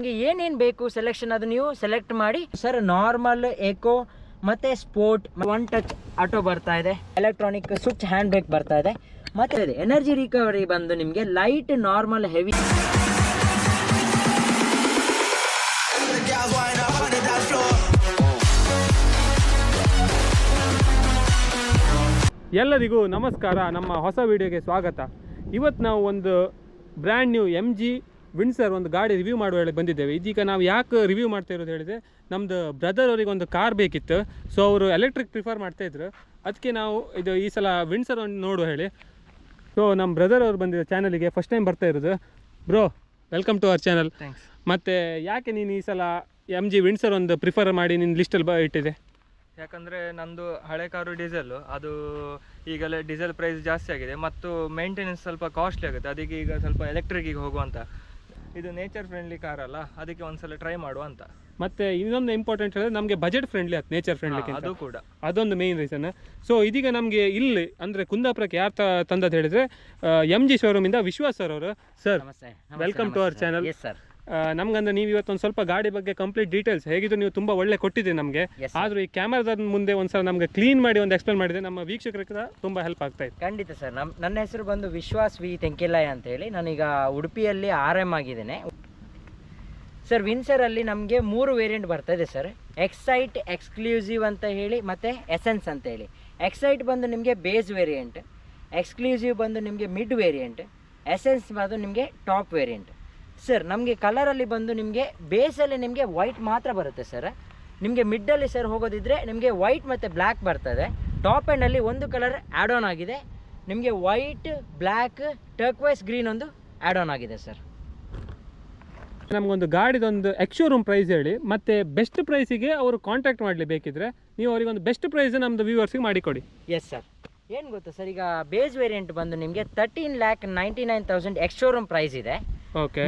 ನಿಮಗೆ ಏನೇನು ಬೇಕು ಸೆಲೆಕ್ಷನ್ ಅದು ನೀವು ಸೆಲೆಕ್ಟ್ ಮಾಡಿ. ಸರ್ ನಾರ್ಮಲ್ ಎಕೋ ಮತ್ತೆ ಸ್ಪೋರ್ಟ್ ಒನ್ ಟಚ್ ಆಟೋ ಬರ್ತಾ ಇದೆ. ಎಲೆಕ್ಟ್ರಾನಿಕ್ ಸ್ವಿಚ್ ಹ್ಯಾಂಡ್ ಬ್ರೇಕ್ ಬರ್ತಾ ಇದೆ. ಮತ್ತೆ ಎನರ್ಜಿ ರಿಕವರಿ ಬಂದು ನಿಮಗೆ ಲೈಟ್ ನಾರ್ಮಲ್ ಹೆವಿ ಎಲ್ಲರಿಗೂ ನಮಸ್ಕಾರ ನಮ್ಮ ಹೊಸ ವಿಡಿಯೋಗೆ ಸ್ವಾಗತ. ಇವತ್ತು ನಾವು ಒಂದು brand new M G Windsor ಒಂದು ಗಾಡಿ ರಿವ್ಯೂ ಮಾಡುವ ಹೇಳಿ ಬಂದಿದ್ದೇವೆ. ಇದೀಗ ನಾವು ಯಾಕೆ ರಿವ್ಯೂ ಮಾಡ್ತಾ ಇರೋದು ಹೇಳಿದರೆ ನಮ್ಮದು ಬ್ರದರ್ ಅವರಿಗೆ ಒಂದು ಕಾರ್ ಬೇಕಿತ್ತು. ಸೊ ಅವರು ಎಲೆಕ್ಟ್ರಿಕ್ ಪ್ರಿಫರ್ ಮಾಡ್ತಾಯಿದ್ರು ಅದಕ್ಕೆ ನಾವು ಇದು ಈ ಸಲ ವಿನ್ಸರ್ ಒಂದು ನೋಡುವ ಹೇಳಿ. ಸೊ ನಮ್ಮ ಬ್ರದರ್ ಅವರು ಬಂದಿರೋ ಚಾನಲಿಗೆ ಫಸ್ಟ್ ಟೈಮ್ ಬರ್ತಾ ಇರೋದು. Bro welcome to our channel thanks ಮತ್ತು ಯಾಕೆ ನೀನು ಈ ಸಲ ಎಂ ಜಿ ವಿನ್ಸರ್ ಒಂದು ಪ್ರಿಫರ್ ಮಾಡಿ ನಿನ್ನ ಲಿಸ್ಟಲ್ಲಿ ಬ ಇಟ್ಟಿದೆ? ಯಾಕಂದರೆ ನಂದು ಹಳೆ ಕಾರು ಡೀಸೆಲ್ ಅದು ಈಗಲೇ ಡೀಸೆಲ್ ಪ್ರೈಸ್ ಜಾಸ್ತಿ ಆಗಿದೆ. ಮತ್ತು ಮೇಂಟೆನೆನ್ಸ್ ಸ್ವಲ್ಪ ಕಾಸ್ಟ್ಲಿ ಆಗುತ್ತೆ. ಅದಕ್ಕೆ ಈಗ ಸ್ವಲ್ಪ ಎಲೆಕ್ಟ್ರಿಕಿಗೆ ಹೋಗುವಂತ. ಇದು ನೇಚರ್ ಫ್ರೆಂಡ್ಲಿ ಕಾರ್ ಅಲ್ಲ ಅದಕ್ಕೆ ಒಂದ್ಸಲ ಟ್ರೈ ಮಾಡುವ ಅಂತ. ಮತ್ತೆ ಇನ್ನೊಂದು ಇಂಪಾರ್ಟೆಂಟ್ ಹೇಳಿದ್ರೆ ನಮಗೆ ಬಜೆಟ್ ಫ್ರೆಂಡ್ಲಿ ಆಯ್ತು ನೇಚರ್ ಫ್ರೆಂಡ್ಲಿ ಅದು ಕೂಡ. ಅದೊಂದು ಮೇನ್ ರೀಸನ್ ಸೊ ಇದೀಗ ನಮಗೆ ಇಲ್ಲಿ ಅಂದರೆ ಕುಂದಾಪುರಕ್ಕೆ ಯಾರು ತಂದದ್ದು ಹೇಳಿದ್ರೆ ಎಂ ಜಿ ಶೋರೂಮಿಂದ ವಿಶ್ವಾಸ್ ಸರ್ ಅವರು. Sir welcome to our channel sir ನಮ್ಗಂದ್ರೆ ನೀವು ಇವತ್ತೊಂದು ಸ್ವಲ್ಪ ಗಾಡಿ ಬಗ್ಗೆ ಕಂಪ್ಲೀಟ್ ಡೀಟೇಲ್ಸ್ ಹೇಗಿದ್ರು ನೀವು ತುಂಬ ಒಳ್ಳೆ ಕೊಟ್ಟಿದ್ದೀರಿ ನಮಗೆ. ಆದರೂ ಈ ಕ್ಯಾಮರಾದ ಮುಂದೆ ಒಂದ್ಸಲ ನಮಗೆ ಕ್ಲೀನ್ ಮಾಡಿ ಒಂದು ಎಕ್ಸ್ಪ್ಲೇನ್ ಮಾಡಿದ್ರೆ ನಮ್ಮ ವೀಕ್ಷಕರಿಗೆ ತುಂಬ ಹೆಲ್ಪ್ ಆಗ್ತಾ ಇತ್ತು. ಖಂಡಿತ ಸರ್ ನಮ್ಮ ನನ್ನ ಹೆಸರು ಬಂದು ವಿಶ್ವಾಸ್ ವಿ ತೆಂಕಿಲಯ್ಯ ಅಂತ ಹೇಳಿ. ನಾನೀಗ ಉಡುಪಿಯಲ್ಲಿ ಆರ್ ಎಂ ಆಗಿದ್ದೇನೆ. ಸರ್ ವಿನ್ಸರಲ್ಲಿ ನಮಗೆ ಮೂರು ವೇರಿಯಂಟ್ ಬರ್ತಾ ಇದೆ ಸರ್ ಎಕ್ಸೈಟ್ ಎಕ್ಸ್ಕ್ಲೂಸಿವ್ ಅಂತ ಹೇಳಿ ಮತ್ತು ಎಸೆನ್ಸ್ ಅಂತ ಹೇಳಿ. ಎಕ್ಸೈಟ್ ಬಂದು ನಿಮಗೆ ಬೇಸ್ ವೇರಿಯಂಟ್ ಎಕ್ಸ್ಕ್ಲೂಸಿವ್ ಬಂದು ನಿಮಗೆ ಮಿಡ್ ವೇರಿಯಂಟ್ ಎಸೆನ್ಸ್ ಬಂದು ನಿಮಗೆ ಟಾಪ್ ವೇರಿಯಂಟ್ ಸರ್ ನಮಗೆ ಕಲರಲ್ಲಿ ಬಂದು ನಿಮಗೆ ಬೇಸಲ್ಲಿ ನಿಮಗೆ ವೈಟ್ ಮಾತ್ರ ಬರುತ್ತೆ ಸರ್ ನಿಮಗೆ ಮಿಡ್ಡಲ್ಲಿ ಸರ್ ಹೋಗೋದಿದ್ರೆ ನಿಮಗೆ ವೈಟ್ ಮತ್ತು ಬ್ಲ್ಯಾಕ್ ಬರ್ತದೆ. ಟಾಪ್ ಎಂಡಲ್ಲಿ ಒಂದು ಕಲರ್ ಆ್ಯಡ್ ಆನ್ ಆಗಿದೆ. ನಿಮಗೆ ವೈಟ್ ಬ್ಲ್ಯಾಕ್ ಟರ್ಕ್ವೈಸ್ ಗ್ರೀನ್ ಒಂದು ಆ್ಯಡ್ ಆನ್ ಆಗಿದೆ ಸರ್ ನಮಗೊಂದು ಗಾಡಿದೊಂದು ಎಕ್ಶೋರೂಮ್ ಪ್ರೈಸ್ ಹೇಳಿ. ಮತ್ತು ಬೆಸ್ಟ್ ಪ್ರೈಸಿಗೆ ಅವರು ಕಾಂಟ್ಯಾಕ್ಟ್ ಮಾಡಲಿ ಬೇಕಿದ್ರೆ ನೀವು ಅವರಿಗೊಂದು ಬೆಸ್ಟ್ ಪ್ರೈಸ್ ನಮ್ಮದು ವ್ಯೂವರ್ಸಿಗೆ ಮಾಡಿಕೊಡಿ. ಎಸ್ ಸರ್ ಏನು ಗೊತ್ತಾ ಸರ್? ಈಗ ಬೇಸ್ ವೇರಿಯಂಟ್ ಬಂದು ನಿಮಗೆ thirteen lakh ninety nine thousand ex showroom price ಇದೆ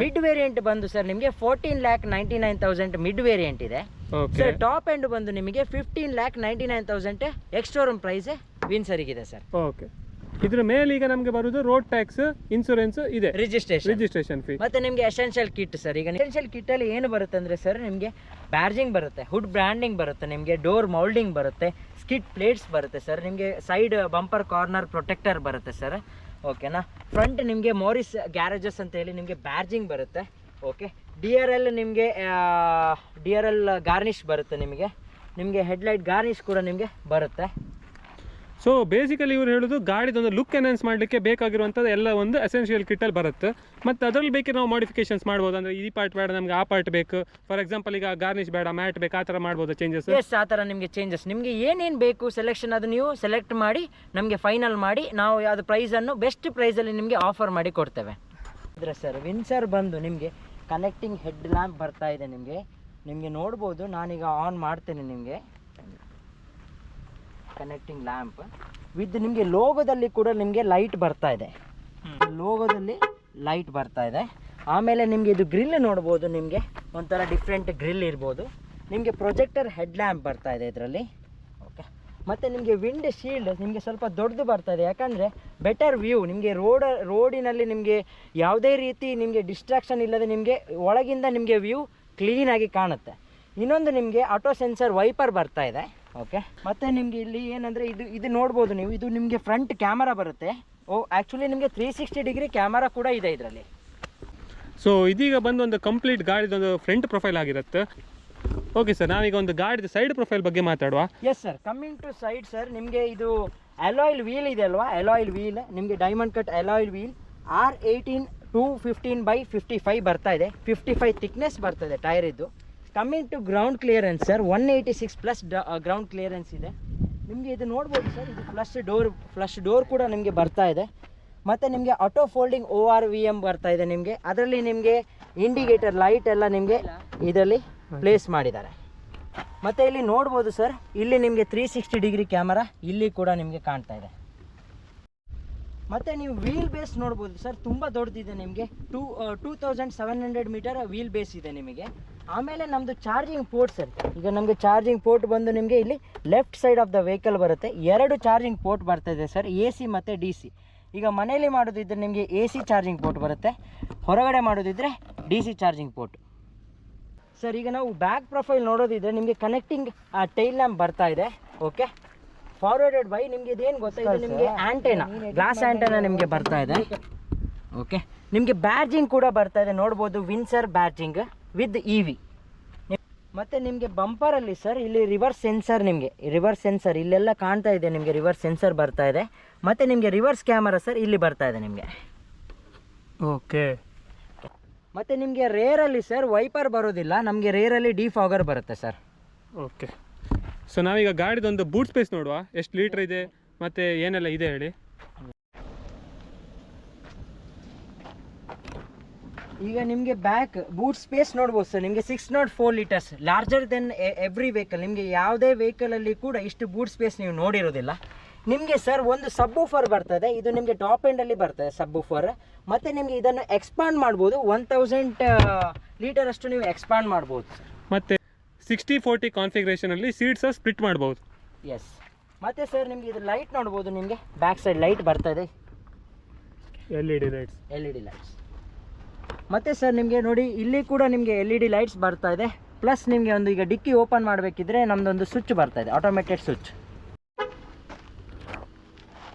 ಮಿಡ್ ವೇರಿಯಂಟ್ ಬಂದು ಸರ್ ನಿಮಗೆ fourteen lakh ninety nine thousand mid variant ಇದೆ ಸರ್ ಟಾಪ್ ಎಂಡ್ ಬಂದು ನಿಮಗೆ fifteen lakh ninety nine thousand ex showroom price ವಿನ್ಸರಿಗಿದೆ sir. Okay ಇದ್ರ ಮೇಲೆ ಈಗ ನಮಗೆ ಬರುವುದು ರೋಡ್ ಟ್ಯಾಕ್ಸ್ ಇನ್ಸೂರೆನ್ಸ್ ಇದೆ. ರಿಜಿಸ್ಟ್ರೇಷನ್ ರಿಜಿಸ್ಟ್ರೇಷನ್ ಫೀ ಮತ್ತೆ ನಿಮಗೆ ಎಸೆನ್ಷಿಯಲ್ ಕಿಟ್ ಸರ್ ಈಗ ಎಸೆನ್ಷಿಯಲ್ ಕಿಟ್ ಅಲ್ಲಿ ಏನು ಬರುತ್ತೆ ಅಂದ್ರೆ ಸರ್ ನಿಮಗೆ ಬ್ಯಾರ್ಜಿಂಗ್ ಬರುತ್ತೆ ಹುಡ್ ಬ್ರ್ಯಾಂಡಿಂಗ್ ಬರುತ್ತೆ ನಿಮಗೆ ಡೋರ್ ಮೌಲ್ಡಿಂಗ್ ಬರುತ್ತೆ ಸ್ಕಿಟ್ ಪ್ಲೇಟ್ಸ್ ಬರುತ್ತೆ ಸರ್ ನಿಮಗೆ ಸೈಡ್ ಬಂಪರ್ ಕಾರ್ನರ್ ಪ್ರೊಟೆಕ್ಟರ್ ಬರುತ್ತೆ ಸರ್ ಓಕೆನಾ ಫ್ರಂಟ್ ನಿಮಗೆ ಮೋರಿಸ್ ಗ್ಯಾರೇಜಸ್ ಅಂತ ಹೇಳಿ ನಿಮಗೆ ಬ್ಯಾರ್ಜಿಂಗ್ ಬರುತ್ತೆ. ಓಕೆ ಡಿ ಆರ್ ಎಲ್ ನಿಮಗೆ ಡಿ ಆರ್ ಎಲ್ ಗಾರ್ನಿಶ್ ಬರುತ್ತೆ ನಿಮಗೆ. ನಿಮಗೆ ಹೆಡ್ಲೈಟ್ ಗಾರ್ನಿಶ್ ಕೂಡ ನಿಮಗೆ ಬರುತ್ತೆ. ಸೊ ಬೇಸಿಕಲಿ ಇವ್ರು ಹೇಳೋದು ಗಾಡಿದೊಂದು ಲುಕ್ ಎನ್ಹಾನ್ಸ್ ಮಾಡಲಿಕ್ಕೆ ಬೇಕಾಗಿರುವಂಥದ್ದು ಎಲ್ಲ ಒಂದು ಎಸೆನ್ಷಿಯಲ್ ಕಿಟ್ಟಲ್ಲಿ ಬರುತ್ತೆ. ಮತ್ತು ಅದರಲ್ಲಿ ಬೇಕಿದ್ರೆ ನಾವು ಮಾಡಿಫಿಕೇಶನ್ಸ್ ಮಾಡ್ಬೋದು. ಅಂದರೆ ಈ ಪಾರ್ಟ್ ಬೇಡ, ನಮಗೆ ಆ ಪಾರ್ಟ್ ಬೇಕು. ಫಾರ್ ಎಕ್ಸಾಂಪಲ್ ಈಗ ಗಾರ್ನಿಶ್ ಬೇಡ ಮ್ಯಾಟ್ ಬೇಕು, ಆ ಥರ ಮಾಡ್ಬೋದು ಚೇಂಜಸ್ ಎಸ್ ಆ ಥರ ನಿಮಗೆ ಚೇಂಜಸ್ ನಿಮಗೆ ಏನೇನು ಬೇಕು ಸೆಲೆಕ್ಷನ್ ಅದು ನೀವು ಸೆಲೆಕ್ಟ್ ಮಾಡಿ, ನಮಗೆ ಫೈನಲ್ ಮಾಡಿ, ನಾವು ಅದು ಪ್ರೈಸನ್ನು ಬೆಸ್ಟ್ ಪ್ರೈಸಲ್ಲಿ ನಿಮಗೆ ಆಫರ್ ಮಾಡಿ ಕೊಡ್ತೇವೆ. ಅಂದರೆ ಸರ್ ವಿನ್ಸರ್ ಬಂದು ನಿಮಗೆ ಕನೆಕ್ಟಿಂಗ್ ಹೆಡ್ ಲ್ಯಾಂಪ್ ಬರ್ತಾ ಇದೆ ನಿಮಗೆ. ನಿಮಗೆ ನೋಡ್ಬೋದು, ನಾನೀಗ ಆನ್ ಮಾಡ್ತೇನೆ ನಿಮಗೆ. ಕನೆಕ್ಟಿಂಗ್ ಲ್ಯಾಂಪ್ ವಿತ್ ನಿಮಗೆ ಲೋಗೋದಲ್ಲಿ ಕೂಡ ನಿಮಗೆ ಲೈಟ್ ಬರ್ತಾ ಇದೆ. ಲೋಗೋದಲ್ಲಿ ಲೈಟ್ ಬರ್ತಾ ಇದೆ. ಆಮೇಲೆ ನಿಮಗೆ ಇದು ಗ್ರಿಲ್ ನೋಡ್ಬೋದು ನಿಮಗೆ. ಒಂಥರ ಡಿಫ್ರೆಂಟ್ ಗ್ರಿಲ್ ಇರ್ಬೋದು. ನಿಮಗೆ ಪ್ರೊಜೆಕ್ಟರ್ ಹೆಡ್ ಲ್ಯಾಂಪ್ ಬರ್ತಾ ಇದೆ ಇದರಲ್ಲಿ. ಓಕೆ ಮತ್ತು ನಿಮಗೆ ವಿಂಡ್ ಶೀಲ್ಡ್ ನಿಮಗೆ ಸ್ವಲ್ಪ ದೊಡ್ಡದು ಬರ್ತಾ ಇದೆ. ಯಾಕಂದರೆ ಬೆಟರ್ ವ್ಯೂ ನಿಮಗೆ ರೋಡ ರೋಡಿನಲ್ಲಿ ನಿಮಗೆ ಯಾವುದೇ ರೀತಿ ನಿಮಗೆ ಡಿಸ್ಟ್ರಾಕ್ಷನ್ ಇಲ್ಲದೆ ನಿಮಗೆ ಒಳಗಿಂದ ನಿಮಗೆ ವ್ಯೂ ಕ್ಲೀನಾಗಿ ಕಾಣುತ್ತೆ. ಇನ್ನೊಂದು ನಿಮಗೆ ಆಟೋ ಸೆನ್ಸರ್ ವೈಪರ್ ಬರ್ತಾ ಇದೆ. ಓಕೆ ಮತ್ತೆ ನಿಮಗೆ ಇಲ್ಲಿ ಏನಂದರೆ ಇದು ಇದು ನೋಡ್ಬೋದು ನೀವು. ಇದು ನಿಮಗೆ ಫ್ರಂಟ್ ಕ್ಯಾಮರಾ ಬರುತ್ತೆ. ಓ ಆ್ಯಕ್ಚುಲಿ ನಿಮಗೆ ತ್ರೀ ಸಿಕ್ಸ್ಟಿ ಡಿಗ್ರಿ ಕ್ಯಾಮರಾ ಕೂಡ ಇದೆ ಇದರಲ್ಲಿ. ಸೊ ಇದೀಗ ಬಂದು ಒಂದು ಕಂಪ್ಲೀಟ್ ಗಾಡಿದೊಂದು ಫ್ರಂಟ್ ಪ್ರೊಫೈಲ್ ಆಗಿರುತ್ತೆ. ಓಕೆ ಸರ್ ನಾವೀಗ ಒಂದು ಗಾಡಿದ ಸೈಡ್ ಪ್ರೊಫೈಲ್ ಬಗ್ಗೆ ಮಾತಾಡುವ. Yes sir coming to side sir ನಿಮಗೆ ಇದು ಅಲಾಯಿಲ್ ವೀಲ್ ಇದೆ ಅಲ್ವಾ? ಅಲಾಯಿಲ್ ವೀಲ್ ನಿಮಗೆ diamond cut alloy wheel R eighteen two fifteen by fifty five ಬರ್ತಾ ಇದೆ. ಫಿಫ್ಟಿ ಫೈವ್ ಥಿಕ್ನೆಸ್ ಬರ್ತಾ ಇದೆ ಟೈರ್ ಇದ್ದು coming to ground clearance sir one eighty six plus ground clearance ಇದೆ. ನಿಮಗೆ ಇದು ನೋಡ್ಬೋದು ಸರ್ ಇದು ಫ್ಲಶ್ ಡೋರ್ ಫ್ಲಶ್ ಡೋರ್ ಕೂಡ ನಿಮಗೆ ಬರ್ತಾ ಇದೆ. ಮತ್ತು ನಿಮಗೆ auto folding O R V M ಬರ್ತಾ ಇದೆ ನಿಮಗೆ. ಅದರಲ್ಲಿ ನಿಮಗೆ ಇಂಡಿಕೇಟರ್ ಲೈಟ್ ಎಲ್ಲ ನಿಮಗೆ ಇದರಲ್ಲಿ ಪ್ಲೇಸ್ ಮಾಡಿದ್ದಾರೆ. ಮತ್ತು ಇಲ್ಲಿ ನೋಡ್ಬೋದು ಸರ್ ಇಲ್ಲಿ ನಿಮಗೆ ತ್ರೀ ಸಿಕ್ಸ್ಟಿ ಡಿಗ್ರಿ ಕ್ಯಾಮರಾ ಇಲ್ಲಿ ಕೂಡ ನಿಮಗೆ ಕಾಣ್ತಾ ಇದೆ. ಮತ್ತು ನೀವು ವೀಲ್ ಬೇಸ್ ನೋಡ್ಬೋದು ಸರ್ ತುಂಬ ದೊಡ್ಡದಿದೆ ನಿಮಗೆ. Two two thousand seven hundred metre wheel base ಇದೆ ನಿಮಗೆ. ಆಮೇಲೆ ನಮ್ಮದು ಚಾರ್ಜಿಂಗ್ ಪೋರ್ಟ್ ಸರ್. ಈಗ ನಮಗೆ ಚಾರ್ಜಿಂಗ್ ಪೋರ್ಟ್ ಬಂದು ನಿಮಗೆ ಇಲ್ಲಿ left side of the vehicle ಬರುತ್ತೆ. ಎರಡು ಚಾರ್ಜಿಂಗ್ ಪೋರ್ಟ್ ಬರ್ತಾ ಇದೆ ಸರ್ ಎ ಸಿ ಮತ್ತು ಡಿ ಸಿ ಈಗ ಮನೆಯಲ್ಲಿ ಮಾಡೋದಿದ್ರೆ ನಿಮಗೆ ಎ ಸಿ ಚಾರ್ಜಿಂಗ್ ಪೋರ್ಟ್ ಬರುತ್ತೆ. ಹೊರಗಡೆ ಮಾಡೋದಿದ್ರೆ D C charging port sir ಈಗ ನಾವು ಬ್ಯಾಕ್ ಪ್ರೊಫೈಲ್ ನೋಡೋದಿದ್ರೆ ನಿಮಗೆ ಕನೆಕ್ಟಿಂಗ್ ಟೈಲ್ ಲ್ಯಾಂಪ್ ಬರ್ತಾ ಇದೆ. ಓಕೆ ಫಾರ್ವರ್ಡೆಡ್ ಬೈ ನಿಮಗೆ ಇದೇನು ಗೊತ್ತಾಯಿತು ನಿಮಗೆ ಆಂಟೆನಾ ಗ್ಲಾಸ್ ಆಂಟೆನಾ ನಿಮಗೆ ಬರ್ತಾ ಇದೆ. ಓಕೆ ನಿಮಗೆ ಬ್ಯಾಡ್ಜಿಂಗ್ ಕೂಡ ಬರ್ತಾ ಇದೆ. ನೋಡ್ಬೋದು Windsor badging with E V ಮತ್ತು ನಿಮಗೆ ಬಂಪರಲ್ಲಿ ಸರ್ ಇಲ್ಲಿ ರಿವರ್ಸ್ ಸೆನ್ಸರ್ ನಿಮಗೆ. ರಿವರ್ಸ್ ಸೆನ್ಸರ್ ಇಲ್ಲೆಲ್ಲ ಕಾಣ್ತಾ ಇದೆ ನಿಮಗೆ ರಿವರ್ಸ್ ಸೆನ್ಸರ್ ಬರ್ತಾ ಇದೆ. ಮತ್ತು ನಿಮಗೆ ರಿವರ್ಸ್ ಕ್ಯಾಮರಾ ಸರ್ ಇಲ್ಲಿ ಬರ್ತಾ ಇದೆ ನಿಮಗೆ. ಓಕೆ ಮತ್ತು ನಿಮಗೆ ರೇರಲ್ಲಿ ಸರ್ ವೈಪರ್ ಬರೋದಿಲ್ಲ ನಮಗೆ ರೇರಲ್ಲಿ ಡಿಫಾಗರ್ ಬರುತ್ತೆ ಸರ್ ಓಕೆ ಸೊ ನಾವೀಗ ಗಾಡಿದೊಂದು ಬೂಟ್ ಸ್ಪೇಸ್ ನೋಡುವ. ಎಷ್ಟು ಲೀಟ್ರ್ ಇದೆ ಮತ್ತು ಏನೆಲ್ಲ ಇದೆ ಹೇಳಿ. ಈಗ ನಿಮಗೆ ಬ್ಯಾಕ್ ಬೂಟ್ ಸ್ಪೇಸ್ ನೋಡ್ಬೋದು ಸರ್ ನಿಮಗೆ six naught four litres larger then every vehicle ನಿಮಗೆ ಯಾವುದೇ ವೆಹಿಕಲಲ್ಲಿ ಕೂಡ ಇಷ್ಟು ಬೂಟ್ ಸ್ಪೇಸ್ ನೀವು ನೋಡಿರೋದಿಲ್ಲ. ನಿಮಗೆ ಸರ್ ಒಂದು ಸಬ್ಬೂಫರ್ ಬರ್ತದೆ. ಇದು ನಿಮಗೆ ಟಾಪ್ ಎಂಡಲ್ಲಿ ಬರ್ತದೆ ಸಬ್ಬೂಫರ್ ಮತ್ತು ನಿಮಗೆ ಇದನ್ನು ಎಕ್ಸ್ಪಾಂಡ್ ಮಾಡ್ಬೋದು. ಒನ್ ತೌಸಂಡ್ ಲೀಟರ್ ಅಷ್ಟು ನೀವು ಎಕ್ಸ್ಪಾಂಡ್ ಮಾಡ್ಬೋದು ಸರ್ ಮತ್ತು ಸಿಕ್ಸ್ಟಿ ಫೋರ್ಟಿ ಕಾನ್ಫಿಗ್ರೇಷನಲ್ಲಿ ಸೀಟ್ಸ ಸ್ಪ್ಲಿಟ್ ಮಾಡ್ಬೋದು. ಎಸ್ ಮತ್ತು ಸರ್ ನಿಮಗೆ ಇದು ಲೈಟ್ ನೋಡ್ಬೋದು ನಿಮಗೆ. ಬ್ಯಾಕ್ ಸೈಡ್ ಲೈಟ್ ಬರ್ತದೆ. L E D lights L E D lights ಮತ್ತು ಸರ್ ನಿಮಗೆ ನೋಡಿ ಇಲ್ಲಿ ಕೂಡ ನಿಮಗೆ ಎಲ್ ಇ ಡಿ ಲೈಟ್ಸ್ ಬರ್ತಾ ಇದೆ. ಪ್ಲಸ್ ನಿಮಗೆ ಒಂದು ಈಗ ಡಿಕ್ಕಿ ಓಪನ್ ಮಾಡಬೇಕಿದ್ರೆ ನಮ್ಮದೊಂದು ಸ್ವಿಚ್ ಬರ್ತಾ ಇದೆ ಆಟೋಮೇಟೆಡ್ ಸ್ವಿಚ್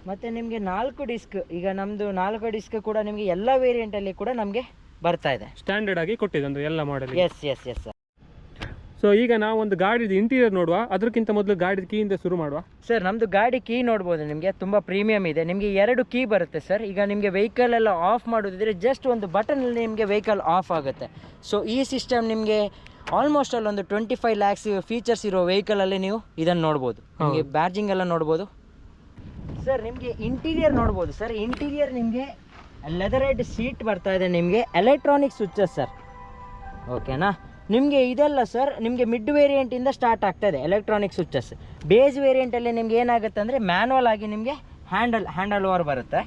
ಮತ್ತು ನಿಮಗೆ ನಾಲ್ಕು ಡಿಸ್ಕ್ ಈಗ ನಮ್ಮದು ನಾಲ್ಕು ಡಿಸ್ಕ್ ಕೂಡ ನಿಮಗೆ ಎಲ್ಲ ವೇರಿಯಂಟಲ್ಲಿ ಕೂಡ ನಮಗೆ ಬರ್ತಾ ಇದೆ. ಸ್ಟ್ಯಾಂಡರ್ಡ್ ಆಗಿ ಕೊಟ್ಟಿದೆ ಒಂದು ಎಲ್ಲ model yes yes yes sir so ಈಗ ನಾವು ಒಂದು ಗಾಡಿದು ಇಂಟೀರಿಯರ್ ನೋಡುವ. ಅದಕ್ಕಿಂತ ಮೊದಲು ಗಾಡಿದ ಕೀಯಿಂದ ಶುರು ಮಾಡುವ. ಸರ್ ನಮ್ಮದು ಗಾಡಿ ಕೀ ನೋಡ್ಬೋದು. ನಿಮಗೆ ತುಂಬ ಪ್ರೀಮಿಯಂ ಇದೆ. ನಿಮಗೆ ಎರಡು ಕೀ ಬರುತ್ತೆ ಸರ್ ಈಗ ನಿಮಗೆ ವೆಹಿಕಲ್ ಎಲ್ಲ ಆಫ್ ಮಾಡೋದಿದ್ರೆ ಜಸ್ಟ್ ಒಂದು ಬಟನಲ್ಲಿ ನಿಮಗೆ ವೆಹಿಕಲ್ ಆಫ್ ಆಗುತ್ತೆ. ಸೊ ಈ ಸಿಸ್ಟಮ್ ನಿಮಗೆ ಆಲ್ಮೋಸ್ಟ್ ಅಲ್ಲಿ ಒಂದು ಟ್ವೆಂಟಿ ಫೈವ್ ಲ್ಯಾಕ್ಸ್ ಫೀಚರ್ಸ್ ಇರೋ ವೆಹಿಕಲಲ್ಲಿ ನೀವು ಇದನ್ನು ನೋಡ್ಬೋದು. ನಿಮಗೆ ಬ್ಯಾರ್ಜಿಂಗ್ ಎಲ್ಲ ನೋಡ್ಬೋದು. ಸರ್ ನಿಮಗೆ ಇಂಟೀರಿಯರ್ ನೋಡ್ಬೋದು ಸರ್ ಇಂಟೀರಿಯರ್ ನಿಮಗೆ ಲೆದರೆಡ್ ಸೀಟ್ ಬರ್ತಾ ಇದೆ ನಿಮಗೆ. ಎಲೆಕ್ಟ್ರಾನಿಕ್ ಸ್ವಿಚಸ್ ಸರ್ ಓಕೆನಾ ನಿಮಗೆ ಇದೆಲ್ಲ ಸರ್, ನಿಮಗೆ ಮಿಡ್ ವೇರಿಯಂಟಿಂದ ಸ್ಟಾರ್ಟ್ ಆಗ್ತದೆ ಎಲೆಕ್ಟ್ರಾನಿಕ್ ಸ್ವಿಚಸ್ ಬೇಸ್ ವೇರಿಯಂಟಲ್ಲಿ ನಿಮ್ಗೆ ಏನಾಗುತ್ತೆ ಅಂದರೆ ಮ್ಯಾನುವಲ್ ಆಗಿ ನಿಮಗೆ ಹ್ಯಾಂಡಲ್ ಹ್ಯಾಂಡಲ್ ಓವರ್ ಬರುತ್ತೆ.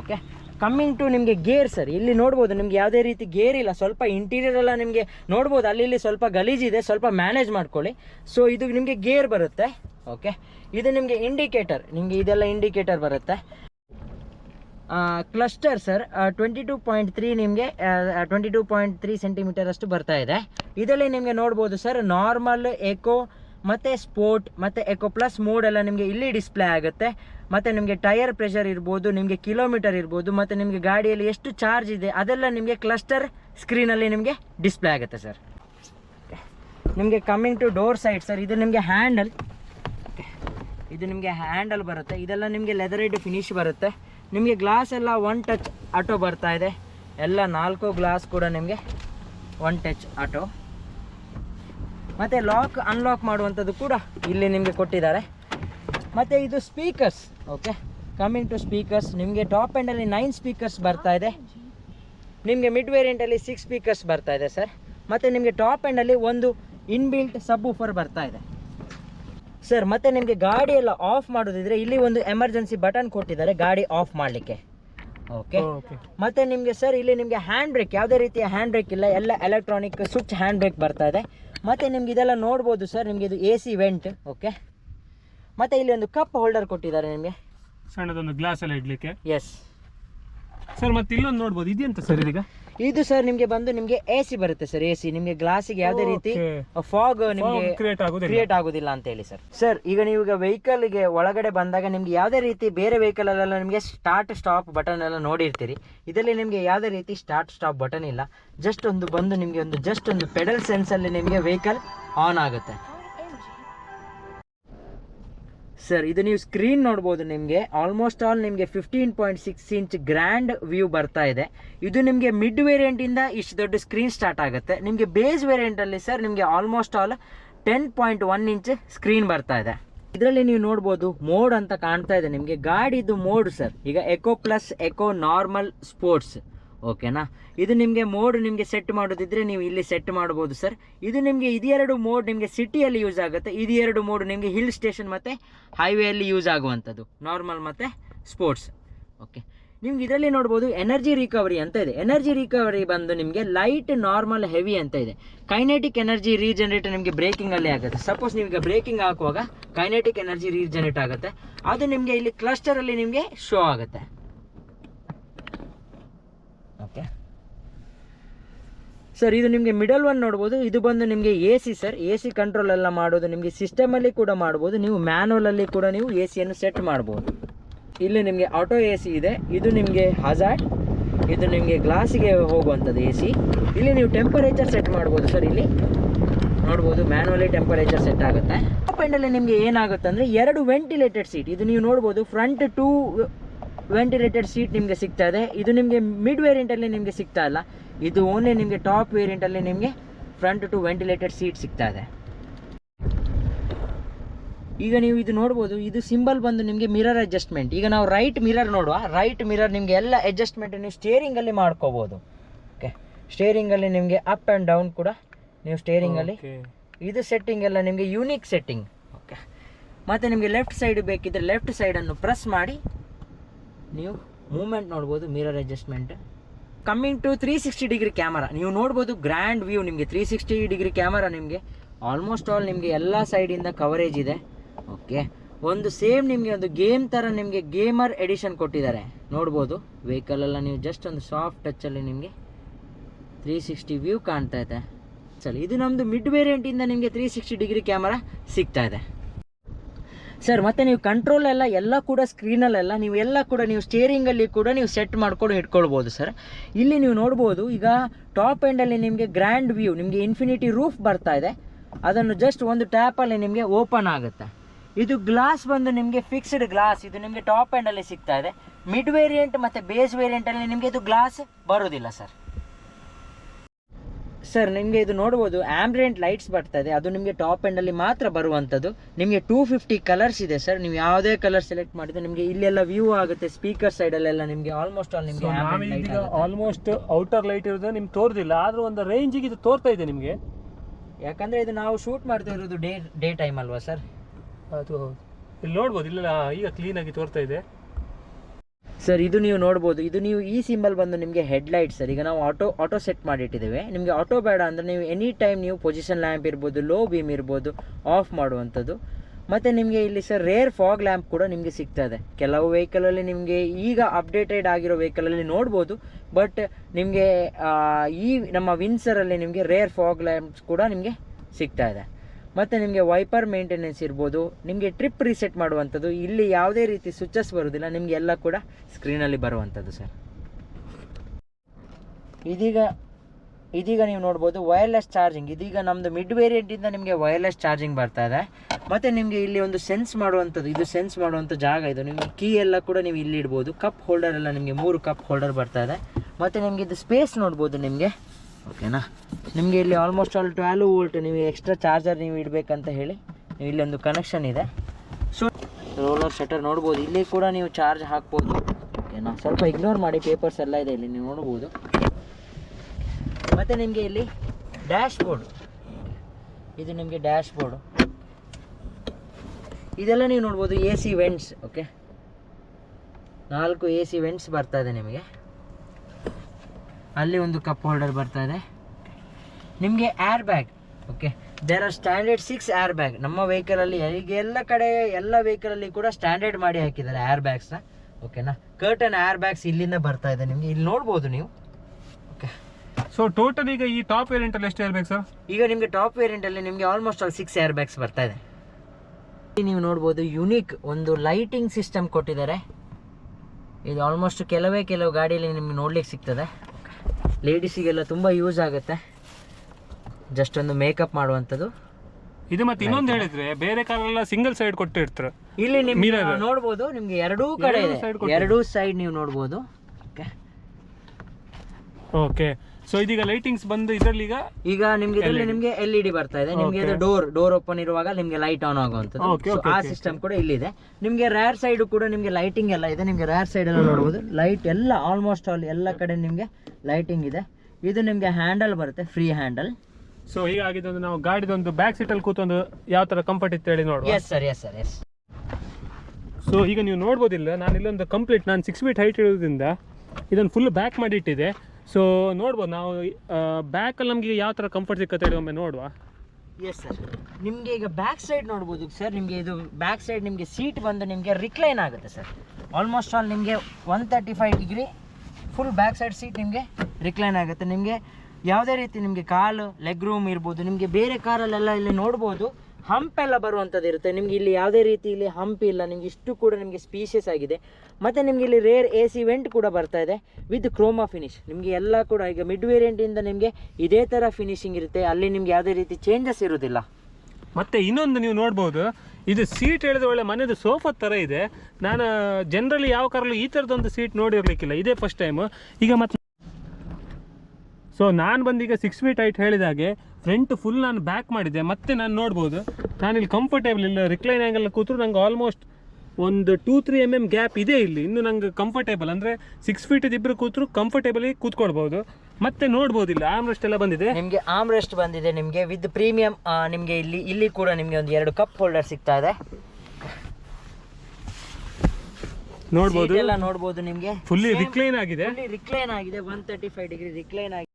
ಓಕೆ ಕಮ್ಮಿಂಗ್ ಟು ನಿಮಗೆ ಗೇರ್ ಸರ್, ಇಲ್ಲಿ ನೋಡ್ಬೋದು, ನಿಮ್ಗೆ ಯಾವುದೇ ರೀತಿ ಗೇರ್ ಇಲ್ಲ. ಸ್ವಲ್ಪ ಇಂಟೀರಿಯರ್ ಎಲ್ಲ ನಿಮಗೆ ನೋಡ್ಬೋದು, ಅಲ್ಲಿ ಇಲ್ಲಿ ಸ್ವಲ್ಪ ಗಲೀಜಿದೆ ಸ್ವಲ್ಪ ಮ್ಯಾನೇಜ್ ಮಾಡ್ಕೊಳ್ಳಿ. ಸೊ ಇದು ನಿಮಗೆ ಗೇರ್ ಬರುತ್ತೆ. ಓಕೆ ಇದು ನಿಮಗೆ ಇಂಡಿಕೇಟರ್ ನಿಮಗೆ ಇದೆಲ್ಲ ಇಂಡಿಕೇಟರ್ ಬರುತ್ತೆ. Cluster sir twenty two point three ನಿಮಗೆ twenty two point three centimetre ಅಷ್ಟು ಬರ್ತಾ ಇದೆ. ಇದರಲ್ಲಿ ನಿಮಗೆ ನೋಡ್ಬೋದು ಸರ್ ನಾರ್ಮಲ್ ಎಕೋ ಮತ್ತು ಸ್ಪೋರ್ಟ್ ಮತ್ತು ಎಕೋ ಪ್ಲಸ್ ಮೋಡ್ ಎಲ್ಲ ನಿಮಗೆ ಇಲ್ಲಿ ಡಿಸ್ಪ್ಲೇ ಆಗುತ್ತೆ. ಮತ್ತು ನಿಮಗೆ ಟೈರ್ ಪ್ರೆಷರ್ ಇರ್ಬೋದು, ನಿಮಗೆ ಕಿಲೋಮೀಟರ್ ಇರ್ಬೋದು, ಮತ್ತು ನಿಮಗೆ ಗಾಡಿಯಲ್ಲಿ ಎಷ್ಟು ಚಾರ್ಜ್ ಇದೆ, ಅದೆಲ್ಲ ನಿಮಗೆ ಕ್ಲಸ್ಟರ್ ಸ್ಕ್ರೀನಲ್ಲಿ ನಿಮಗೆ ಡಿಸ್ಪ್ಲೇ ಆಗುತ್ತೆ ಸರ್ ನಿಮಗೆ coming to door side sir ಇದು ನಿಮಗೆ ಹ್ಯಾಂಡಲ್ ಇದು ನಿಮಗೆ ಹ್ಯಾಂಡಲ್ ಬರುತ್ತೆ. ಇದೆಲ್ಲ ನಿಮಗೆ ಲೆದರೈಡ್ ಫಿನಿಶ್ ಬರುತ್ತೆ. ನಿಮಗೆ ಗ್ಲಾಸ್ ಎಲ್ಲ ಒನ್ ಟಚ್ ಆಟೋ ಬರ್ತಾ ಇದೆ. ಎಲ್ಲ ನಾಲ್ಕು ಗ್ಲಾಸ್ ಕೂಡ ನಿಮಗೆ ಒನ್ ಟಚ್ ಆಟೋ ಮತ್ತು ಲಾಕ್ ಅನ್ಲಾಕ್ ಮಾಡುವಂಥದ್ದು ಕೂಡ ಇಲ್ಲಿ ನಿಮಗೆ ಕೊಟ್ಟಿದ್ದಾರೆ. ಮತ್ತು ಇದು speakers okay coming to speakers ನಿಮಗೆ ಟಾಪ್ ಎಂಡಲ್ಲಿ ನೈನ್ ಸ್ಪೀಕರ್ಸ್ ಬರ್ತಾ ಇದೆ. ನಿಮಗೆ ಮಿಡ್ ವೇರಿಯಂಟಲ್ಲಿ ಸಿಕ್ಸ್ ಸ್ಪೀಕರ್ಸ್ ಬರ್ತಾ ಇದೆ ಸರ್ ಮತ್ತು ನಿಮಗೆ ಟಾಪ್ ಎಂಡಲ್ಲಿ ಒಂದು ಇನ್ಬಿಲ್ಟ್ ಸಬ್ ಊಫರ್ ಬರ್ತಾ ಇದೆ. ಸರ್ ಮತ್ತೆ ನಿಮಗೆ ಗಾಡಿ ಎಲ್ಲ ಆಫ್ ಮಾಡೋದಿದ್ರೆ ಇಲ್ಲಿ ಒಂದು ಎಮರ್ಜೆನ್ಸಿ ಬಟನ್ ಕೊಟ್ಟಿದ್ದಾರೆ ಗಾಡಿ ಆಫ್ ಮಾಡಲಿಕ್ಕೆ. ಓಕೆ ಮತ್ತೆ ನಿಮಗೆ ಸರ್ ಇಲ್ಲಿ ನಿಮಗೆ ಹ್ಯಾಂಡ್ ಬ್ರೇಕ್ ಯಾವುದೇ ರೀತಿಯ ಹ್ಯಾಂಡ್ ಬ್ರೇಕ್ ಇಲ್ಲ ಎಲ್ಲ ಎಲೆಕ್ಟ್ರಾನಿಕ್ ಸ್ವಿಚ್ ಹ್ಯಾಂಡ್ ಬ್ರೇಕ್ ಬರ್ತಾ ಇದೆ. ಮತ್ತೆ ನಿಮ್ಗೆ ಇದೆಲ್ಲ ನೋಡ್ಬೋದು ಸರ್ ನಿಮಗೆ ಇದು ಎ ಸಿ ವೆಂಟ್ ಓಕೆ ಮತ್ತೆ ಇಲ್ಲಿ ಒಂದು ಕಪ್ ಹೋಲ್ಡರ್ ಕೊಟ್ಟಿದ್ದಾರೆ ನಿಮಗೆ. ಸಣ್ಣದೊಂದು ಗ್ಲಾಸ್ ಎಲ್ಲ ಇಡ್ಲಿಕ್ಕೆ. ಎಸ್ ಸರ್ ಮತ್ತೆ ಇಲ್ಲೊಂದು ನೋಡ್ಬೋದು ಇದೆಂತ ಸರ್ ಇದೀಗ? ಇದು ಸರ್ ನಿಮಗೆ ಬಂದು ನಿಮಗೆ ಎ ಸಿ ಬರುತ್ತೆ ಸರ್ ಎ ಸಿ ನಿಮಗೆ ಗ್ಲಾಸಿಗೆ ಯಾವುದೇ ರೀತಿ ಫಾಗ್ ನಿಮಗೆ ಕ್ರಿಯೇಟ್ ಆಗುದಿಲ್ಲ. ಕ್ರಿಯೇಟ್ ಆಗೋದಿಲ್ಲ ಅಂತ ಹೇಳಿ ಸರ್ ಸರ್ ಈಗ ನೀವು ಈಗ ವೆಹಿಕಲ್ಗೆ ಒಳಗಡೆ ಬಂದಾಗ ನಿಮ್ಗೆ ಯಾವುದೇ ರೀತಿ ಬೇರೆ ವೆಹಿಕಲ್ ಅಲ್ಲೆಲ್ಲ ನಿಮಗೆ ಸ್ಟಾರ್ಟ್ ಸ್ಟಾಪ್ ಬಟನ್ ಎಲ್ಲ ನೋಡಿರ್ತೀರಿ. ಇದರಲ್ಲಿ ನಿಮಗೆ ಯಾವುದೇ ರೀತಿ ಸ್ಟಾರ್ಟ್ ಸ್ಟಾಪ್ ಬಟನ್ ಇಲ್ಲ. ಜಸ್ಟ್ ಒಂದು ಬಂದು ನಿಮಗೆ ಒಂದು ಜಸ್ಟ್ ಒಂದು ಪೆಡಲ್ ಸೆನ್ಸಲ್ಲಿ ನಿಮಗೆ ವೆಹಿಕಲ್ ಆನ್ ಆಗುತ್ತೆ. ಸರ್, ಇದು ನೀವು ಸ್ಕ್ರೀನ್ ನೋಡ್ಬೋದು ನಿಮಗೆ. ಆಲ್ಮೋಸ್ಟ್ ಆಲ್ ನಿಮಗೆ fifteen point six inch grand view ಬರ್ತಾ ಇದೆ. ಇದು ನಿಮಗೆ ಮಿಡ್ ವೇರಿಯಂಟಿಂದ ಇಷ್ಟು ದೊಡ್ಡ ಸ್ಕ್ರೀನ್ ಸ್ಟಾರ್ಟ್ ಆಗುತ್ತೆ. ನಿಮಗೆ ಬೇಸ್ ವೇರಿಯಂಟಲ್ಲಿ ಸರ್, ನಿಮಗೆ almost all ten point one inch screen ಬರ್ತಾ ಇದೆ. ಇದರಲ್ಲಿ ನೀವು ನೋಡ್ಬೋದು ಮೋಡ್ ಅಂತ ಕಾಣ್ತಾ ಇದೆ ನಿಮಗೆ. ಗಾಡಿದು ಮೋಡ್ ಸರ್. ಈಗ eco plus eco normal sports ಓಕೆನಾ? ಇದು ನಿಮಗೆ ಮೋಡ್ ನಿಮಗೆ ಸೆಟ್ ಮಾಡೋದಿದ್ರೆ ನೀವು ಇಲ್ಲಿ ಸೆಟ್ ಮಾಡ್ಬೋದು ಸರ್ ಇದು ನಿಮಗೆ ಇದೆರಡು ಮೋಡ್ ನಿಮಗೆ ಸಿಟಿಯಲ್ಲಿ ಯೂಸ್ ಆಗುತ್ತೆ. ಇದು ಎರಡು ಮೋಡ್ ನಿಮಗೆ ಹಿಲ್ ಸ್ಟೇಷನ್ ಮತ್ತು ಹೈವೇಯಲ್ಲಿ ಯೂಸ್ ಆಗುವಂಥದ್ದು. ನಾರ್ಮಲ್ ಮತ್ತು ಸ್ಪೋರ್ಟ್ಸ್ ಓಕೆ ನಿಮ್ಗೆ ಇದರಲ್ಲಿ ನೋಡ್ಬೋದು ಎನರ್ಜಿ ರಿಕವರಿ ಅಂತ ಇದೆ. ಎನರ್ಜಿ ರಿಕವರಿ ಬಂದು ನಿಮಗೆ ಲೈಟ್ ನಾರ್ಮಲ್ ಹೆವಿ ಅಂತ ಇದೆ. ಕೈನೆಟಿಕ್ ಎನರ್ಜಿ ರೀಜನರೇಟ್ ನಿಮಗೆ ಬ್ರೇಕಿಂಗಲ್ಲಿ ಆಗುತ್ತೆ. ಸಪೋಸ್ ನಿಮಗೆ ಬ್ರೇಕಿಂಗ್ ಹಾಕುವಾಗ ಕೈನೆಟಿಕ್ ಎನರ್ಜಿ ರೀಜನರೇಟ್ ಆಗುತ್ತೆ. ಅದು ನಿಮಗೆ ಇಲ್ಲಿ ಕ್ಲಸ್ಟರಲ್ಲಿ ನಿಮಗೆ ಶೋ ಆಗುತ್ತೆ ಓಕೆ ಸರ್ ಇದು ನಿಮಗೆ ಮಿಡಲ್ ಒನ್ ನೋಡ್ಬೋದು. ಇದು ಬಂದು ನಿಮಗೆ A C sir A C control ಎಲ್ಲ ಮಾಡೋದು ನಿಮಗೆ ಸಿಸ್ಟಮಲ್ಲಿ ಕೂಡ ಮಾಡ್ಬೋದು. ನೀವು ಮ್ಯಾನುವಲಲ್ಲಿ ಕೂಡ ನೀವು ಎ ಸಿಯನ್ನು ಸೆಟ್ ಮಾಡ್ಬೋದು. ಇಲ್ಲಿ ನಿಮಗೆ ಆಟೋ ಎ ಸಿ ಇದೆ. ಇದು ನಿಮಗೆ ಹಜಾರ್ಡ್ ಇದು ನಿಮಗೆ ಗ್ಲಾಸಿಗೆ ಹೋಗುವಂಥದ್ದು ಎ ಸಿ ಇಲ್ಲಿ ನೀವು ಟೆಂಪರೇಚರ್ ಸೆಟ್ ಮಾಡ್ಬೋದು ಸರ್ ಇಲ್ಲಿ ನೋಡ್ಬೋದು ಮ್ಯಾನುವಲಿ ಟೆಂಪರೇಚರ್ ಸೆಟ್ ಆಗುತ್ತೆ. ಟಾಪ್ ಎಂಡಲ್ಲಿ ನಿಮಗೆ ಏನಾಗುತ್ತೆ ಅಂದರೆ ಎರಡು ವೆಂಟಿಲೇಟೆಡ್ ಸೀಟ್ ಇದು ನೀವು ನೋಡ್ಬೋದು ಫ್ರಂಟ್ ಟೂ ವೆಂಟಿಲೇಟೆಡ್ ಸೀಟ್ ನಿಮಗೆ ಸಿಗ್ತಾ ಇದೆ. ಇದು ನಿಮಗೆ ಮಿಡ್ ವೇರಿಯಂಟಲ್ಲಿ ನಿಮಗೆ ಸಿಗ್ತಾ ಇಲ್ಲ. ಇದು ಓನ್ಲಿ ನಿಮಗೆ ಟಾಪ್ ವೇರಿಯಂಟಲ್ಲಿ ನಿಮಗೆ ಫ್ರಂಟ್ ಟು ವೆಂಟಿಲೇಟೆಡ್ ಸೀಟ್ ಸಿಗ್ತಾ ಇದೆ. ಈಗ ನೀವು ಇದು ನೋಡ್ಬೋದು ಇದು ಸಿಂಬಲ್ ಬಂದು ನಿಮಗೆ ಮಿರರ್ ಅಡ್ಜಸ್ಟ್ಮೆಂಟ್ ಈಗ ನಾವು ರೈಟ್ ಮಿರರ್ ನೋಡುವ ರೈಟ್ ಮಿರರ್ ನಿಮಗೆ ಎಲ್ಲ ಅಡ್ಜಸ್ಟ್ಮೆಂಟ್ ನೀವು ಸ್ಟೇರಿಂಗಲ್ಲಿ ಮಾಡ್ಕೋಬೋದು. ಓಕೆ ಸ್ಟೇರಿಂಗಲ್ಲಿ ನಿಮಗೆ ಅಪ್ ಆ್ಯಂಡ್ ಡೌನ್ ಕೂಡ ನೀವು ಸ್ಟೇರಿಂಗಲ್ಲಿ. ಇದು ಸೆಟ್ಟಿಂಗ್ ಎಲ್ಲ ನಿಮಗೆ ಯೂನಿಕ್ ಸೆಟ್ಟಿಂಗ್ ಓಕೆ ಮತ್ತು ನಿಮಗೆ ಲೆಫ್ಟ್ ಸೈಡ್ ಬೇಕಿದ್ರೆ ಲೆಫ್ಟ್ ಸೈಡನ್ನು ಪ್ರೆಸ್ ಮಾಡಿ ನೀವು ಮೂಮೆಂಟ್ ನೋಡ್ಬೋದು mirror adjustment coming to three sixty degree camera ನೀವು ನೋಡ್ಬೋದು ಗ್ರ್ಯಾಂಡ್ ವ್ಯೂ ನಿಮಗೆ ತ್ರೀ ಸಿಕ್ಸ್ಟಿ ಡಿಗ್ರಿ ಕ್ಯಾಮರಾ ನಿಮಗೆ. ಆಲ್ಮೋಸ್ಟ್ ಆಲ್ ನಿಮಗೆ ಎಲ್ಲ ಸೈಡಿಂದ ಕವರೇಜ್ ಇದೆ. ಓಕೆ ಒಂದು ಸೇಮ್ ನಿಮಗೆ ಒಂದು ಗೇಮ್ ಥರ ನಿಮಗೆ ಗೇಮರ್ ಎಡಿಷನ್ ಕೊಟ್ಟಿದ್ದಾರೆ. ನೋಡ್ಬೋದು. ವೆಹಿಕಲೆಲ್ಲ ನೀವು ಜಸ್ಟ್ ಒಂದು ಸಾಫ್ಟ್ ಟಚ್ಚಲ್ಲಿ ನಿಮಗೆ ತ್ರೀ ಸಿಕ್ಸ್ಟಿ ವ್ಯೂ ಕಾಣ್ತಾ ಇದೆ. ಸರಿ ಇದು ನಮ್ಮದು ಮಿಡ್ ವೇರಿಯಂಟಿಂದ ನಿಮಗೆ ತ್ರೀ ಸಿಕ್ಸ್ಟಿ ಡಿಗ್ರಿ ಕ್ಯಾಮರಾ ಸಿಗ್ತಾ ಇದೆ. ಸರ್ ಮತ್ತೆ ನೀವು ಕಂಟ್ರೋಲ್ ಎಲ್ಲ ಎಲ್ಲ ಕೂಡ ಸ್ಕ್ರೀನಲ್ಲೆಲ್ಲ ನೀವು ಎಲ್ಲ ಕೂಡ ನೀವು ಸ್ಟೇರಿಂಗಲ್ಲಿ ಕೂಡ ನೀವು ಸೆಟ್ ಮಾಡ್ಕೊಂಡು ಇಟ್ಕೊಳ್ಬೋದು ಸರ್ ಇಲ್ಲಿ ನೀವು ನೋಡ್ಬೋದು, ಈಗ ಟಾಪ್ ಎಂಡಲ್ಲಿ ನಿಮಗೆ ಗ್ರ್ಯಾಂಡ್ ವ್ಯೂ ನಿಮಗೆ ಇನ್ಫಿನಿಟಿ ರೂಫ್ ಬರ್ತಾ ಇದೆ. ಅದನ್ನು ಜಸ್ಟ್ ಒಂದು ಟ್ಯಾಪಲ್ಲಿ ನಿಮಗೆ ಓಪನ್ ಆಗುತ್ತೆ. ಇದು ಗ್ಲಾಸ್ ಬಂದು ನಿಮಗೆ ಫಿಕ್ಸ್ಡ್ ಗ್ಲಾಸ್ ಇದು ನಿಮಗೆ ಟಾಪ್ ಎಂಡಲ್ಲಿ ಸಿಗ್ತಾ ಇದೆ. ಮಿಡ್ ವೇರಿಯಂಟ್ ಮತ್ತು ಬೇಸ್ ವೇರಿಯಂಟಲ್ಲಿ ನಿಮಗೆ ಇದು ಗ್ಲಾಸ್ ಬರೋದಿಲ್ಲ ಸರ್ ಸರ್ ನಿಮಗೆ ಇದು ನೋಡ್ಬೋದು ಆಂಬ್ರಿಯೆಂಟ್ ಲೈಟ್ಸ್ ಬರ್ತದೆ. ಅದು ನಿಮಗೆ ಟಾಪ್ ಎಂಡಲ್ಲಿ ಮಾತ್ರ ಬರುವಂಥದ್ದು ನಿಮಗೆ ಟೂ ಫಿಫ್ಟಿ ಕಲರ್ಸ್ ಇದೆ ಸರ್ ನೀವು ಯಾವುದೇ ಕಲರ್ ಸೆಲೆಕ್ಟ್ ಮಾಡಿದ್ರೆ ನಿಮಗೆ ಇಲ್ಲೆಲ್ಲ ವ್ಯೂ ಆಗುತ್ತೆ ಸ್ಪೀಕರ್ ಸೈಡಲ್ಲೆಲ್ಲ ನಿಮಗೆ ಆಲ್ಮೋಸ್ಟ್ ಆಲ್ ನಿಮಗೆ ಆಲ್ಮೋಸ್ಟ್ ಔಟರ್ ಲೈಟ್ ಇರೋದು ನಿಮ್ಗೆ ತೋರ್ದಿಲ್ಲ. ಆದರೂ ಒಂದು ರೇಂಜಿಗೆ ಇದು ತೋರ್ತಾ ಇದೆ ನಿಮಗೆ. ಯಾಕಂದರೆ ಇದು ನಾವು ಶೂಟ್ ಮಾಡ್ತಾ ಇರೋದು ಡೇ ಡೇ ಟೈಮ್ ಅಲ್ವಾ ಸರ್ ಅದು ಇಲ್ಲಿ ನೋಡ್ಬೋದು. ಇಲ್ಲ ಈಗ ಕ್ಲೀನಾಗಿ ತೋರ್ತಾ ಇದೆ. ಸರ್ ಇದು ನೀವು ನೋಡ್ಬೋದು. ಇದು ನೀವು ಈ ಸಿಂಬಲ್ ಬಂದು ನಿಮಗೆ ಹೆಡ್ಲೈಟ್ ಸರ್ ಈಗ ನಾವು ಆಟೋ ಆಟೋ ಸೆಟ್ ಮಾಡಿಟ್ಟಿದ್ದೇವೆ. ನಿಮಗೆ ಆಟೋ ಬೇಡ ಅಂದರೆ ನೀವು ಎನಿ ಟೈಮ್ ನೀವು ಪೊಸಿಷನ್ ಲ್ಯಾಂಪ್ ಇರ್ಬೋದು ಲೋ ಬೀಮ್ ಇರ್ಬೋದು ಆಫ್ ಮಾಡುವಂಥದ್ದು. ಮತ್ತು ನಿಮಗೆ ಇಲ್ಲಿ ಸರ್ ರೇರ್ ಫಾಗ್ ಲ್ಯಾಂಪ್ ಕೂಡ ನಿಮಗೆ ಸಿಗ್ತಾ ಇದೆ ಕೆಲವು ವೆಹಿಕಲಲ್ಲಿ ನಿಮಗೆ ಈಗ ಅಪ್ಡೇಟೆಡ್ ಆಗಿರೋ ವೆಹಿಕಲಲ್ಲಿ ನೋಡ್ಬೋದು. ಬಟ್ ನಿಮಗೆ ಈ ನಮ್ಮ ವಿನ್ಸರಲ್ಲಿ ನಿಮಗೆ ರೇರ್ ಫಾಗ್ ಲ್ಯಾಂಪ್ಸ್ ಕೂಡ ನಿಮಗೆ ಸಿಗ್ತಾ ಇದೆ. ಮತ್ತು ನಿಮಗೆ ವೈಪರ್ ಮೇಂಟೆನೆನ್ಸ್ ಇರ್ಬೋದು, ನಿಮಗೆ ಟ್ರಿಪ್ ರೀಸೆಟ್ ಮಾಡುವಂಥದ್ದು, ಇಲ್ಲಿ ಯಾವುದೇ ರೀತಿ ಸ್ವಿಚಸ್ ಬರೋದಿಲ್ಲ ನಿಮಗೆ ಎಲ್ಲ ಕೂಡ ಸ್ಕ್ರೀನಲ್ಲಿ ಬರುವಂಥದ್ದು ಸರ್ ಇದೀಗ ಇದೀಗ ನೀವು ನೋಡ್ಬೋದು ವೈರ್ಲೆಸ್ ಚಾರ್ಜಿಂಗ್ ಇದೀಗ ನಮ್ಮದು ಮಿಡ್ ವೇರಿಯಂಟಿಂದ ನಿಮಗೆ ವೈರ್ಲೆಸ್ ಚಾರ್ಜಿಂಗ್ ಬರ್ತಾ ಇದೆ. ಮತ್ತು ನಿಮಗೆ ಇಲ್ಲಿ ಒಂದು ಸೆನ್ಸ್ ಮಾಡುವಂಥದ್ದು, ಇದು ಸೆನ್ಸ್ ಮಾಡುವಂಥ ಜಾಗ ಇದು. ನಿಮಗೆ ಕೀ ಎಲ್ಲ ಕೂಡ ನೀವು ಇಲ್ಲಿ ಇಡ್ಬೋದು. ಕಪ್ ಹೋಲ್ಡರ್ ಎಲ್ಲ ನಿಮಗೆ ಮೂರು ಕಪ್ ಹೋಲ್ಡರ್ ಬರ್ತಾ ಇದೆ. ಮತ್ತು ನಿಮಗೆ ಇದು ಸ್ಪೇಸ್ ನೋಡ್ಬೋದು ನಿಮಗೆ. ಓಕೆನಾ? ನಿಮಗೆ ಇಲ್ಲಿ ಆಲ್ಮೋಸ್ಟ್ ಆಲ್ ಟ್ವೆಲ್ವ್ ವೋಲ್ಟ್ ನೀವು ಎಕ್ಸ್ಟ್ರಾ ಚಾರ್ಜರ್ ನೀವು ಇಡಬೇಕಂತ ಹೇಳಿ ಇಲ್ಲಿ ಒಂದು ಕನೆಕ್ಷನ್ ಇದೆ. ಸೊ ರೋಲರ್ ಶಟರ್ ನೋಡ್ಬೋದು. ಇಲ್ಲಿ ಕೂಡ ನೀವು ಚಾರ್ಜ್ ಹಾಕ್ಬೋದು. ಓಕೆನಾ? ಸ್ವಲ್ಪ ಇಗ್ನೋರ್ ಮಾಡಿ ಪೇಪರ್ಸ್ ಎಲ್ಲ ಇದೆ ಇಲ್ಲಿ, ನೀವು ನೋಡ್ಬೋದು. ಮತ್ತು ನಿಮಗೆ ಇಲ್ಲಿ ಡ್ಯಾಶ್ ಬೋರ್ಡ್ ಇದು ನಿಮಗೆ ಡ್ಯಾಶ್ ಬೋರ್ಡು ಇದೆಲ್ಲ ನೀವು ನೋಡ್ಬೋದು ಎ ಸಿ ವೆಂಟ್ಸ್ ಓಕೆ ನಾಲ್ಕು ಎ ಸಿ ವೆಂಟ್ಸ್ ಬರ್ತಾ ಇದೆ ನಿಮಗೆ. ಅಲ್ಲಿ ಒಂದು ಕಪ್ ಹೋಲ್ಡರ್ ಬರ್ತಾ ಇದೆ. ನಿಮಗೆ air bag okay there are standard six air bag ನಮ್ಮ ವೆಹಿಕಲಲ್ಲಿ ಈಗ ಎಲ್ಲ ಕಡೆ ಎಲ್ಲ ವೆಹಿಕಲಲ್ಲಿ ಕೂಡ ಸ್ಟ್ಯಾಂಡರ್ಡ್ ಮಾಡಿ ಹಾಕಿದ್ದಾರೆ ಏರ್ ಬ್ಯಾಗ್ಸ್ನ ಓಕೆನಾ ಕರ್ಟನ್ ಏರ್ ಬ್ಯಾಗ್ಸ್ ಇಲ್ಲಿಂದ ಬರ್ತಾ ಇದೆ ನಿಮಗೆ. ಇಲ್ಲಿ ನೋಡ್ಬೋದು ನೀವು ಓಕೆ ಸೊ ಟೋಟಲ್ ಈಗ ಈ ಟಾಪ್ ವೇರಿಯಂಟ್ ಅಲ್ಲಿ ಎಷ್ಟು ಬ್ಯಾಗ್ ಸರ್ ಈಗ ನಿಮಗೆ ಟಾಪ್ ವೇರಿಯಂಟಲ್ಲಿ ನಿಮಗೆ almost all six air bags ಬರ್ತಾ ಇದೆ. ಇಲ್ಲಿ ನೀವು ನೋಡ್ಬೋದು ಯುನೀಕ್ ಒಂದು ಲೈಟಿಂಗ್ ಸಿಸ್ಟಮ್ ಕೊಟ್ಟಿದ್ದಾರೆ. ಇದು ಆಲ್ಮೋಸ್ಟ್ ಕೆಲವೇ ಕೆಲವು ಗಾಡಿಯಲ್ಲಿ ನಿಮಗೆ ನೋಡ್ಲಿಕ್ಕೆ ಸಿಗ್ತದೆ. ಲೇಡೀಸಿಗೆಲ್ಲ ತುಂಬ ಯೂಸ್ ಆಗುತ್ತೆ. ಜಸ್ಟ್ ಒಂದು ಮೇಕಪ್ ಮಾಡುವಂಥದ್ದು. ಇದು ಮತ್ತೆ ಇನ್ನೊಂದು ಹೇಳಿದ್ರೆ ಬೇರೆ ಕಾರೆಲ್ಲ ಸಿಂಗಲ್ ಸೈಡ್ ಕೊಟ್ಟಿರ್ತಾರೆ. ಇಲ್ಲಿ ನಿಮ್ಗೆ Mirror. ನೋಡ್ಬೋದು ನಿಮ್ಗೆ ಎರಡೂ ಕಡೆ ಎರಡೂ ಇದೆ. side ಕೊಟ್ಟಿದೆ. ಎರಡೂ ಸೈಡ್ ನೀವು ನೋಡ್ಬೋದು. ಓಕೆ ಓಕೆ ಸೊ ಇದೀಗ ಲೈಟಿಂಗ್ಸ್ ಬಂದು ಇದರಲ್ಲಿ ಈಗ ಈಗ ನಿಮ್ಗೆ ಇದರಲ್ಲಿ ನಿಮ್ಗೆ ಎಲ್ ಇ ಡಿ ಬರ್ತಾ ಇದೆ. ನಿಮ್ಗೆ ಇದು ಡೋರ್ ಡೋರ್ ಓಪನ್ ಇರುವಾಗ ನಿಮ್ಗೆ ಲೈಟ್ ಆನ್ ಆಗುವಂಥದ್ದು. Okay, So, ಆ ಸಿಸ್ಟಮ್ ಕೂಡ ಇಲ್ಲಿದೆ. ನಿಮ್ಗೆ ರೇರ್ ಸೈಡ್ ಕೂಡ ನಿಮ್ಗೆ ಲೈಟಿಂಗ್ ಎಲ್ಲ ಇದೆ. ನಿಮ್ಗೆ ರೇರ್ ಸೈಡ್ ಎಲ್ಲ ನೋಡಬಹುದು ಲೈಟ್ ಎಲ್ಲ ಆಲ್ಮೋಸ್ಟ್ ಆಲ್ ಎಲ್ಲ ಕಡೆ ನಿಮ್ಗೆ ಲೈಟಿಂಗ್ ಇದೆ. ಇದು ನಿಮಗೆ ಹ್ಯಾಂಡಲ್ ಬರುತ್ತೆ ಫ್ರೀ ಹ್ಯಾಂಡಲ್ ಸೊ ಹೀಗಾಗಿದ್ದೊಂದು ನಾವು ಗಾಡಿದೊಂದು ಬ್ಯಾಕ್ ಸೀಟಲ್ಲಿ ಕೂತೊಂದು ಯಾವ ಥರ ಕಂಫರ್ಟ್ ಇತ್ತು ಹೇಳಿ ನೋಡುವ. Yes sir yes sir yes so ಈಗ ನೀವು ನೋಡ್ಬೋದಿಲ್ಲ ನಾನು ಇಲ್ಲೊಂದು ಕಂಪ್ಲೀಟ್ ನಾನು ಸಿಕ್ಸ್ ಫೀಟ್ ಹೈಟ್ ಇರೋದ್ರಿಂದ ಇದನ್ನು ಫುಲ್ ಬ್ಯಾಕ್ ಮಾಡಿ ಇಟ್ಟಿದೆ ಸೊ ನೋಡ್ಬೋದು ನಾವು ಬ್ಯಾಕಲ್ಲಿ ನಮಗೆ ಯಾವ ಥರ ಕಂಫರ್ಟ್ ಸಿಕ್ಕತ್ತೆ ಹೇಳಿ ಒಮ್ಮೆ ನೋಡುವ. ಎಸ್ ಸರ್ ನಿಮಗೆ ಈಗ ಬ್ಯಾಕ್ ಸೈಡ್ ನೋಡ್ಬೋದು ಸರ್ ನಿಮಗೆ ಇದು ಬ್ಯಾಕ್ ಸೈಡ್ ನಿಮಗೆ ಸೀಟ್ ಬಂದು ನಿಮಗೆ ರಿಕ್ಲೈನ್ ಆಗುತ್ತೆ ಸರ್ ಆಲ್ಮೋಸ್ಟ್ ಆಲ್ ನಿಮಗೆ one thirty five degree full back side seat ನಿಮಗೆ ರಿಕ್ಲೈನ್ ಆಗುತ್ತೆ. ನಿಮಗೆ ಯಾವುದೇ ರೀತಿ ನಿಮಗೆ ಕಾಲು ಲೆಗ್ ರೂಮ್ ಇರ್ಬೋದು, ನಿಮಗೆ ಬೇರೆ ಕಾರಲ್ಲೆಲ್ಲ ಇಲ್ಲಿ ನೋಡ್ಬೋದು ಹಂಪ್ ಎಲ್ಲ ಬರುವಂಥದ್ದು ಇರುತ್ತೆ. ನಿಮಗೆ ಇಲ್ಲಿ ಯಾವುದೇ ರೀತಿ ಇಲ್ಲಿ ಹಂಪ್ ಇಲ್ಲ, ನಿಮಗೆ ಇಷ್ಟು ಕೂಡ ನಿಮಗೆ ಸ್ಪೀಷಿಯಸ್ ಆಗಿದೆ. ಮತ್ತು ನಿಮಗೆ ಇಲ್ಲಿ ರೇರ್ ಎ ಸಿ ವೆಂಟ್ ಕೂಡ ಬರ್ತಾ ಇದೆ ವಿತ್ ಕ್ರೋಮಾ ಫಿನಿಶ್ ನಿಮಗೆ ಎಲ್ಲ ಕೂಡ ಈಗ ಮಿಡ್ ವೇರಿಯಂಟಿಂದ ನಿಮಗೆ ಇದೇ ಥರ ಫಿನಿಶಿಂಗ್ ಇರುತ್ತೆ. ಅಲ್ಲಿ ನಿಮ್ಗೆ ಯಾವುದೇ ರೀತಿ ಚೇಂಜಸ್ ಇರೋದಿಲ್ಲ ಮತ್ತೆ ಇನ್ನೊಂದು ನೀವು ನೋಡ್ಬೋದು ಇದು ಸೀಟ್ ಹೇಳಿದ್ರೆ ಒಳ್ಳೆ ಮನೆದು ಸೋಫಾ ಥರ ಇದೆ. ನಾನು ಜನರಲಿ ಯಾವ ಕಾರಲ್ಲೂ ಈ ಥರದೊಂದು ಸೀಟ್ ನೋಡಿರ್ಲಿಕ್ಕಿಲ್ಲ. ಇದೇ ಫಸ್ಟ್ ಟೈಮ್ ಈಗ ಮತ್ತೆ ಸೊ ನಾನು ಬಂದೀಗ ಸಿಕ್ಸ್ ಫೀಟ್ ಹೈಟ್ ಹೇಳಿದ ಹಾಗೆ ಫ್ರಂಟ್ ಫುಲ್ ನಾನು ಬ್ಯಾಕ್ ಮಾಡಿದೆ ಮತ್ತೆ ನಾನು ನೋಡ್ಬೋದು. ನಾನಿಲ್ಲಿ ಕಂಫರ್ಟೇಬಲ್ ಇಲ್ಲ. ರಿಕ್ಲೈನ್ ಆ್ಯಂಗಲ್ ಕೂತ್ರು ನಂಗೆ ಆಲ್ಮೋಸ್ಟ್ ಒಂದು two three M M gap ಇದೆ ಇಲ್ಲಿ. ಇನ್ನು ನಂಗೆ ಕಂಫರ್ಟೇಬಲ್ ಅಂದರೆ ಸಿಕ್ಸ್ ಫೀಟ್ ಇಬ್ಬರು ಕೂತ್ರು ಕಂಫರ್ಟೇಬಲಿ ಕೂತ್ಕೊಳ್ಬೋದು. ಮತ್ತೆ ನೋಡ್ಬೋದಿಲ್ಲ. ಆಮ್ ರೆಸ್ಟ್ ಎಲ್ಲ ಬಂದಿದೆ? ನಿಮಗೆ ಆಮ್ ರೆಸ್ಟ್ ಬಂದಿದೆ. ನಿಮಗೆ ವಿತ್ ಪ್ರೀಮಿಯಂ ನಿಮಗೆ ಇಲ್ಲಿ ಇಲ್ಲಿ ಕೂಡ ನಿಮಗೆ ಒಂದು ಎರಡು ಕಪ್ ಹೋಲ್ಡರ್ ಸಿಗ್ತಾ ಇದೆ. ನೋಡ್ಬೋದು. ಎಲ್ಲ ನೋಡ್ಬೋದು ನಿಮಗೆ. ಫುಲ್ಲಿ ರಿಕ್ಲೈನ್ ಆಗಿದೆ. ರಿಕ್ಲೈನ್ ಆಗಿದೆ. One thirty five degree recline ಆಗಿದೆ